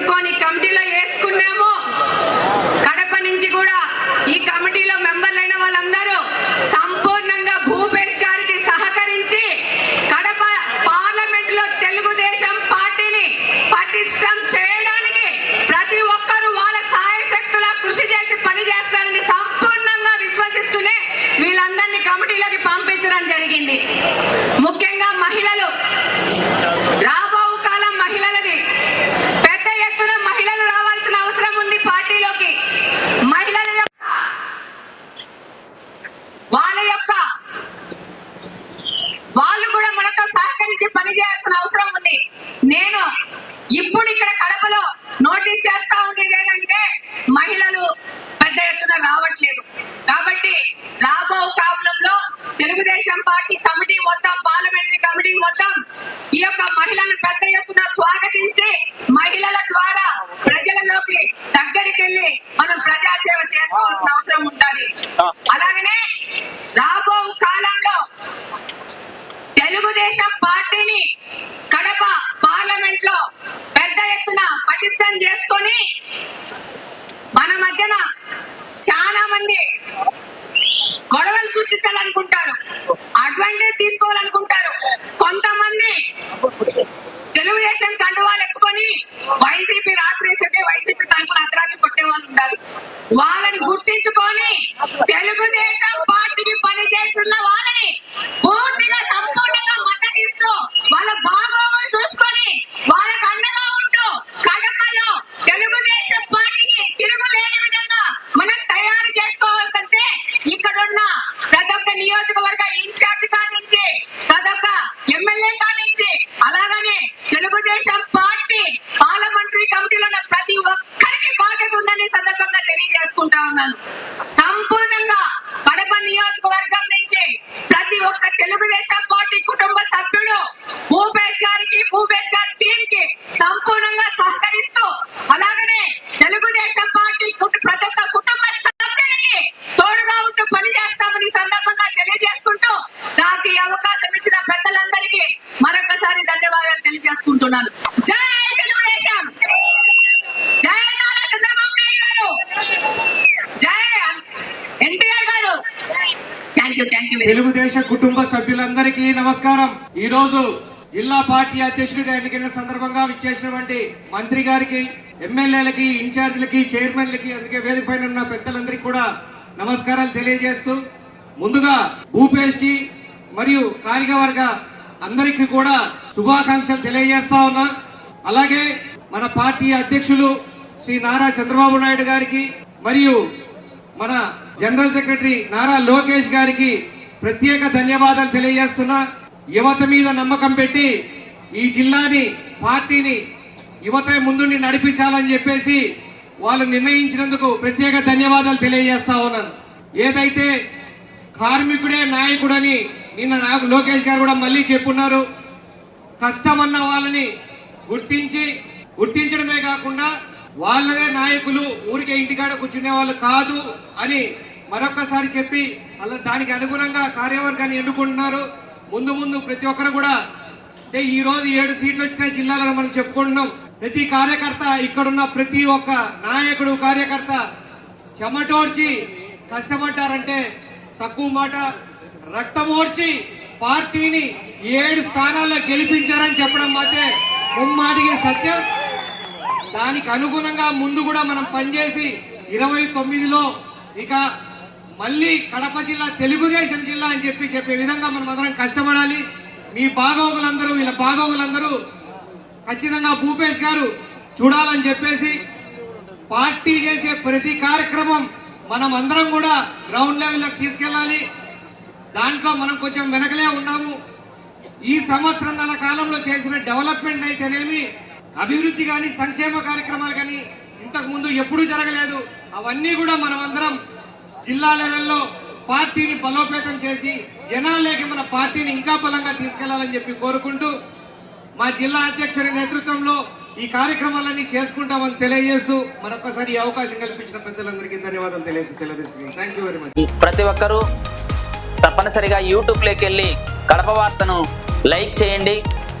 పెట్టుకొని కమిటీలో వేసుకున్నాము. కడప నుంచి కూడా ఈ కమిటీలో మెంబర్లైన వాళ్ళందరూ సంపూర్ణంగా భూపేష్ గారికి సహకరించి కడప పార్లమెంట్లో తెలుగుదేశం పార్టీని పటిష్టం చేయడానికి ప్రతి ఒక్కరూ వాళ్ళ సాయశక్తులా కృషి చేసి పనిచేస్తారని సంపూర్ణంగా విశ్వసిస్తూనే వీళ్ళందరినీ కమిటీలోకి పంపించడం జరిగింది. ముఖ్యంగా మహిళలు వాళ్ళు కూడా మనతో సహకరించి పనిచేయాల్సిన అవసరం ఉంది. నేను ఇప్పుడు ఇక్కడ కడపలో నోటీస్ చేస్తా ఉండేది ఏంటంటే మహిళలు పెద్ద ఎత్తున రావట్లేదు. కాబట్టి రాబో కాలంలో తెలుగుదేశం పార్టీ కమిటీ మొత్తం పార్లమెంటరీ కమిటీ మొత్తం ఈ యొక్క మహిళలను పెద్ద ఎత్తున స్వాగతించి మహిళల ద్వారా ప్రజలలోకి దగ్గరికి వెళ్ళి మనం ప్రజాసేవ చేసుకోవాల్సిన అవసరం ఉంటుంది. అలాగే చేసుకొని మన మధ్యన చాలా మంది గొడవలు సృష్టించాలనుకుంటున్నారు అడ్వాంటేజ్ తీసుకోవాలనుకుంటారు కొంతమంది తెలుగుదేశం కండువాలు ఎత్తుకొని వైసీపీ రాత్రి వేసేటే వైసీపీ తరఫున అర్ధరాత్రి కొట్టే వాళ్ళు ఉంటారు వాళ్ళని గుర్తించుకొని తెలుగుదేశం పార్టీకి పనిచేస్తున్న వాళ్ళని పూర్తిగా సంపూర్ణంగా మద్దతిస్తూ వాళ్ళ బాగోగులు చూసుకొని వాళ్ళకు అండగా ఉంటూ కడపలో తెలుగుదేశం పార్టీని తిరుగులేని విధంగా మనం తయారు చేసుకోవాలంటే ఇక్కడున్న ప్రతి ఒక్క నియోజకవర్గ ఇన్ఛార్జ్ కానించి ప్రతి ఒక్క ఎమ్మెల్యే కానించి అలాగనే తెలుగుదేశం పార్టీ పార్లమెంటరీ కమిటీలో ఉన్న ప్రతి ఒక్కరికి బాధ్యత ఉందని ఈ సందర్భంగా తెలియజేసుకుంటా ఉన్నాను సంపూర్ణంగా కడప నియోజకవర్గం నుంచి ప్రతి ఒక్క తెలుగుదేశం పార్టీ కుటుంబ సభ్యుడు భూపేష్ గారి టీం కి సంపూర్ణంగా సహకరిస్తూ అలాగనే తెలుగుదేశం పార్టీ ప్రతి ఒక్క కుటుంబ సభ్యునికి తోడుగా ఉంటూ పనిచేస్తామని సందర్భంగా తెలియజేసుకుంటూ నాకు ఈ అవకాశం ఇచ్చిన పెద్దలందరికీ మరొకసారి ధన్యవాదాలు తెలియజేసుకుంటున్నాను. జై తెలుగుదేశం! జై నారా చంద్రబాబు నాయుడు గారు! జై ఎన్టీఆర్ గారు! Thank you thank you Telugu Desam కుటుంబ సభ్యులందరికీ నమస్కారం. ఈ రోజు జిల్లా పార్టీ అధ్యక్షుడిగా ఎన్నికైన సందర్భంగా విచ్చేసినటువంటి మంత్రి గారికి ఎమ్మెల్యేలకి ఇన్ఛార్జీలకి చైర్మన్లకి అందుకే వేదిక పైన ఉన్న పెద్దలందరికీ కూడా నమస్కారాలు తెలియజేస్తూ ముందుగా భూపేష్కి మరియు కార్యవర్గ అందరికీ కూడా శుభాకాంక్షలు తెలియజేస్తా ఉన్నా. అలాగే మన పార్టీ అధ్యక్షులు శ్రీ నారా చంద్రబాబు నాయుడు గారికి మరియు మన జనరల్ సెక్రటరీ నారా లోకేష్ గారికి ప్రత్యేక ధన్యవాదాలు తెలియజేస్తున్నా. యువత మీద నమ్మకం పెట్టి ఈ జిల్లాని పార్టీని యువత ముందుండి నడిపించాలని చెప్పేసి వాళ్ళు నిర్ణయించినందుకు ప్రత్యేక ధన్యవాదాలు తెలియజేస్తా ఉన్నాను. ఏదైతే కార్మికుడే నాయకుడని నిన్న నాకు లోకేష్ గారు కూడా మళ్ళీ చెప్పున్నారు కష్టమన్న వాళ్ళని గుర్తించి గుర్తించడమే కాకుండా వాళ్ళదే నాయకులు ఊరికే ఇంటికాడ కూర్చునే వాళ్ళు కాదు అని మరొకసారి చెప్పి అలా దానికి అనుగుణంగా కార్యవర్గాన్ని ఎన్నుకుంటున్నారు. ముందు ముందు ప్రతి ఒక్కరు కూడా అంటే ఈ రోజు ఏడు సీట్లు వచ్చిన జిల్లాలను మనం చెప్పుకుంటున్నాం. ప్రతి కార్యకర్త ఇక్కడున్న ప్రతి ఒక్క నాయకుడు కార్యకర్త చెమటోడ్చి కష్టపడ్డారంటే తక్కువ మాట. రక్తమోడ్చి పార్టీని ఏడు స్థానాల్లో గెలిపించారని చెప్పడం మాత్రే ముమ్మాటికి సత్యం. దానికి అనుగుణంగా ముందు కూడా మనం పనిచేసి ఇరవై తొమ్మిదిలో ఇక మళ్ళీ కడప జిల్లా తెలుగుదేశం జిల్లా అని చెప్పి చెప్పే విధంగా మనం అందరం కష్టపడాలి. మీ బాగోగులందరూ వీళ్ళ బాగోగులందరూ ఖచ్చితంగా భూపేష్ గారు చూడాలని చెప్పేసి పార్టీ చేసే ప్రతి కార్యక్రమం మనం అందరం కూడా గ్రౌండ్ లెవెల్లోకి తీసుకెళ్ళాలి. దాంట్లో మనం కొంచెం వెనకలే ఉన్నాము. ఈ సంవత్సరం నెల కాలంలో చేసిన డెవలప్మెంట్ అయితేనేమి అభివృద్ధి కానీ సంక్షేమ కార్యక్రమాలు కానీ ఇంతకు ముందు ఎప్పుడూ జరగలేదు. అవన్నీ కూడా మనం అందరం జిల్లా లెవెల్లో పార్టీని బలోపేతం చేసి జనాల్లోకి మన పార్టీని ఇంకా బలంగా తీసుకెళ్ళాలని చెప్పి కోరుకుంటూ మా జిల్లా అధ్యక్షుడి నేతృత్వంలో ఈ కార్యక్రమాలన్నీ చేసుకుంటామని తెలియజేస్తూ మరొకసారి అవకాశం కల్పించిన పెద్దలందరికీ ధన్యవాదాలు తెలియజేస్తూ థ్యాంక్ యూ వెరీ మచ్ ప్రతి ఒక్కరూ తప్పనిసరిగా యూట్యూబ్లోకి వెళ్ళి కడప వార్తను లైక్ చేయండి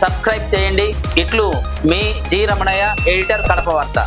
సబ్స్క్రైబ్ చేయండి. ఇట్లు మీ జి రమణయ్య ఎడిటర్ కడప వార్త.